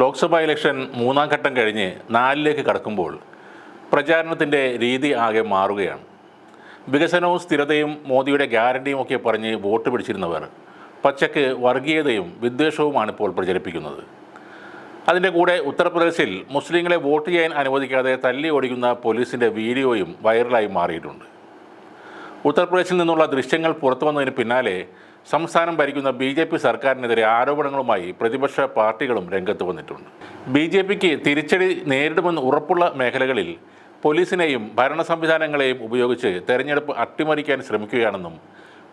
Lok Sabha election മൂന്നാം ഘട്ടം കഴിഞ്ഞ് നാലിലേക്ക് കടക്കുമ്പോൾ പ്രചാരണത്തിന്റെ രീതി ആകെ മാറുകയാണ്. വികസനവും സ്ഥിരതയും മോദിയുടെ ഗ്യാരണ്ടിയും ഒക്കെ പറഞ്ഞ് വോട്ട് പിടിച്ചിരുന്നവർ പച്ചക്ക് വർഗീയതയും വിദ്വേഷവുമാണ് ഇപ്പോൾ പ്രചരിപ്പിക്കുന്നത്. അതിന്റെ കൂടെ ഉത്തർപ്രദേശിൽ മുസ്ലിങ്ങളെ വോട്ട് ചെയ്യാൻ അനുവദിക്കാതെ തല്ലി ഓടിക്കുന്ന പോലീസിന്റെ വീഡിയോയും വൈറലായി മാറിയിട്ടുണ്ട്. ഉത്തർപ്രദേശിൽ നിന്നുള്ള ദൃശ്യങ്ങൾ പുറത്തു വന്നതിന് പിന്നാലെ സംസ്ഥാനം ഭരിക്കുന്ന ബി ജെ പി സർക്കാരിനെതിരെ ആരോപണങ്ങളുമായി പ്രതിപക്ഷ പാർട്ടികളും രംഗത്ത് വന്നിട്ടുണ്ട്. ബി ജെ പിക്ക് തിരിച്ചടി നേരിടുമെന്ന് ഉറപ്പുള്ള മേഖലകളിൽ പോലീസിനെയും ഭരണ സംവിധാനങ്ങളെയും ഉപയോഗിച്ച് തെരഞ്ഞെടുപ്പ് അട്ടിമറിക്കാൻ ശ്രമിക്കുകയാണെന്നും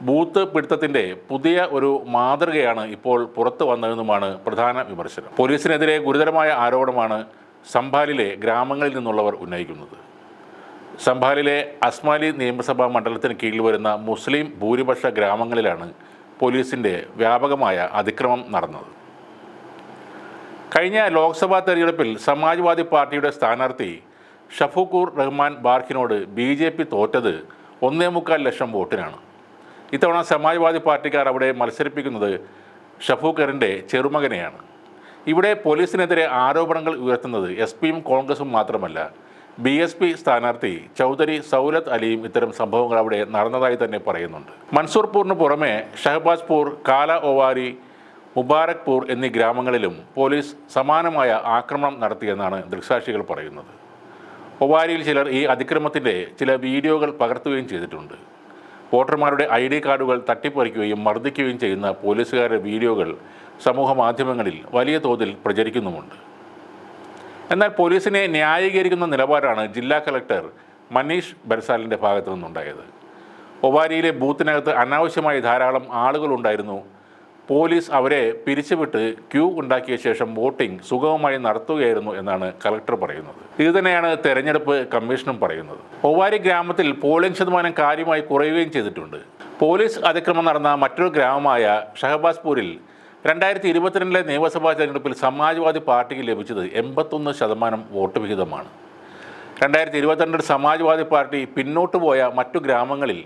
ബൂത്ത് പിടുത്തത്തിന്റെ പുതിയ ഒരു മാതൃകയാണ് ഇപ്പോൾ പുറത്തു വന്നതെന്നുമാണ് പ്രധാന വിമർശനം. പോലീസിനെതിരെ ഗുരുതരമായ ആരോപണമാണ് സംഭാലിലെ ഗ്രാമങ്ങളിൽ നിന്നുള്ളവർ ഉന്നയിക്കുന്നത്. സംഭാലിലെ അസ്മാലി നിയമസഭാ മണ്ഡലത്തിന് കീഴിൽ വരുന്ന മുസ്ലിം ഭൂരിപക്ഷ ഗ്രാമങ്ങളിലാണ് പോലീസിന്റെ വ്യാപകമായ അതിക്രമം നടന്നത്. കഴിഞ്ഞ ലോക്സഭാ തെരഞ്ഞെടുപ്പിൽ സമാജ്വാദി പാർട്ടിയുടെ സ്ഥാനാർത്ഥി ഷഫൂഖൂർ റഹ്മാൻ ബാർഖിനോട് ബി ജെ പി തോറ്റത് ഒന്നേ മുക്കാൽ ലക്ഷം വോട്ടിനാണ്. ഇത്തവണ സമാജ്വാദി പാർട്ടിക്കാർ അവിടെ മത്സരിപ്പിക്കുന്നത് ഷഫൂഖറിന്റെ ചെറുമകനെയാണ്. ഇവിടെ പോലീസിനെതിരെ ആരോപണങ്ങൾ ഉയർത്തുന്നത് എസ് പിയും കോൺഗ്രസും മാത്രമല്ല ബി എസ് പി സ്ഥാനാർത്ഥി ചൗധരി സൗലത്ത് അലിയും ഇത്തരം സംഭവങ്ങൾ അവിടെ നടന്നതായി തന്നെ പറയുന്നുണ്ട്. മൻസൂർപൂറിന് പുറമെ ഷഹബാസ്പൂർ കാല ഒവാരി മുബാരക്പൂർ എന്നീ ഗ്രാമങ്ങളിലും പോലീസ് സമാനമായ ആക്രമണം നടത്തിയെന്നാണ് ദൃക്സാക്ഷികൾ പറയുന്നത്. ഒവാരിയിൽ ചിലർ ഈ അതിക്രമത്തിന്റെ ചില വീഡിയോകൾ പകർത്തുകയും ചെയ്തിട്ടുണ്ട്. വോട്ടർമാരുടെ ഐ ഡി കാർഡുകൾ തട്ടിപ്പറിക്കുകയും മർദ്ദിക്കുകയും ചെയ്യുന്ന പോലീസുകാരുടെ വീഡിയോകൾ സമൂഹ മാധ്യമങ്ങളിൽ വലിയ തോതിൽ പ്രചരിക്കുന്നുമുണ്ട്. എന്നാൽ പോലീസിനെ ന്യായീകരിക്കുന്ന നിലപാടാണ് ജില്ലാ കളക്ടർ മനീഷ് ബർസാലിന്റെ ഭാഗത്തു നിന്നുണ്ടായത്. ഒവാരിയിലെ ബൂത്തിനകത്ത് അനാവശ്യമായി ധാരാളം ആളുകൾ ഉണ്ടായിരുന്നു പോലീസ് അവരെ പിരിച്ചുവിട്ട് ക്യൂ ഉണ്ടാക്കിയ ശേഷം വോട്ടിംഗ് സുഗമമായി നടത്തുകയായിരുന്നു എന്നാണ് കളക്ടർ പറയുന്നത്. ഇത് തന്നെയാണ് തെരഞ്ഞെടുപ്പ് കമ്മീഷനും പറയുന്നത്. ഒവാരി ഗ്രാമത്തിൽ പോളിംഗ് ശതമാനം കാര്യമായി കുറയുകയും ചെയ്തിട്ടുണ്ട്. പോലീസ് അതിക്രമം നടന്ന മറ്റൊരു ഗ്രാമമായ ഷഹബാസ്പൂരിൽ രണ്ടായിരത്തി ഇരുപത്തിരണ്ടിലെ നിയമസഭാ തെരഞ്ഞെടുപ്പിൽ സമാജ്വാദി പാർട്ടിക്ക് ലഭിച്ചത് എൺപത്തൊന്ന് ശതമാനം വോട്ട് വിഹിതമാണ്. രണ്ടായിരത്തി ഇരുപത്തിരണ്ടിൽ സമാജ്വാദി പാർട്ടി പിന്നോട്ട് പോയ മറ്റു ഗ്രാമങ്ങളിൽ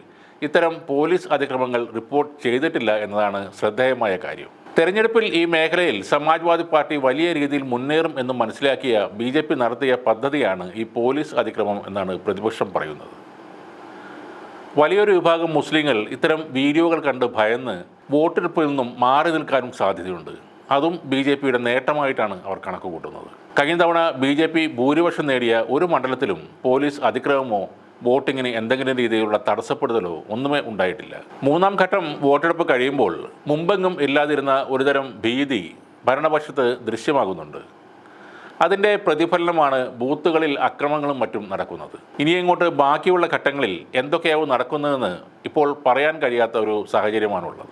ഇത്തരം പോലീസ് അതിക്രമങ്ങൾ റിപ്പോർട്ട് ചെയ്തിട്ടില്ല എന്നതാണ് ശ്രദ്ധേയമായ കാര്യം. തെരഞ്ഞെടുപ്പിൽ ഈ മേഖലയിൽ സമാജ്വാദി പാർട്ടി വലിയ രീതിയിൽ മുന്നേറും എന്ന് മനസ്സിലാക്കിയ ബി നടത്തിയ പദ്ധതിയാണ് ഈ പോലീസ് അതിക്രമം എന്നാണ് പ്രതിപക്ഷം പറയുന്നത്. വലിയൊരു വിഭാഗം മുസ്ലിങ്ങൾ ഇത്തരം വീഡിയോകൾ കണ്ട് ഭയന്ന് വോട്ടെടുപ്പിൽ നിന്നും മാറി നിൽക്കാനും സാധ്യതയുണ്ട്. അതും ബി ജെ പിയുടെ നേട്ടമായിട്ടാണ് അവർ കണക്ക് കൂട്ടുന്നത്. കഴിഞ്ഞ തവണ ബി ജെ പി ഭൂരിപക്ഷം നേടിയ ഒരു മണ്ഡലത്തിലും പോലീസ് അതിക്രമമോ വോട്ടിങ്ങിന് എന്തെങ്കിലും രീതിയിലുള്ള തടസ്സപ്പെടുത്തലോ ഒന്നുമേ ഉണ്ടായിട്ടില്ല. മൂന്നാം ഘട്ടം വോട്ടെടുപ്പ് കഴിയുമ്പോൾ മുമ്പെങ്ങും ഇല്ലാതിരുന്ന ഒരുതരം ഭീതി ഭരണപക്ഷത്ത് ദൃശ്യമാകുന്നുണ്ട്. അതിന്റെ പ്രതിഫലനമാണ് ബൂത്തുകളിൽ അക്രമങ്ങളും മറ്റും നടക്കുന്നത്. ഇനിയങ്ങോട്ട് ബാക്കിയുള്ള ഘട്ടങ്ങളിൽ എന്തൊക്കെയാവും നടക്കുന്നതെന്ന് ഇപ്പോൾ പറയാൻ കഴിയാത്ത ഒരു സാഹചര്യമാണുള്ളത്.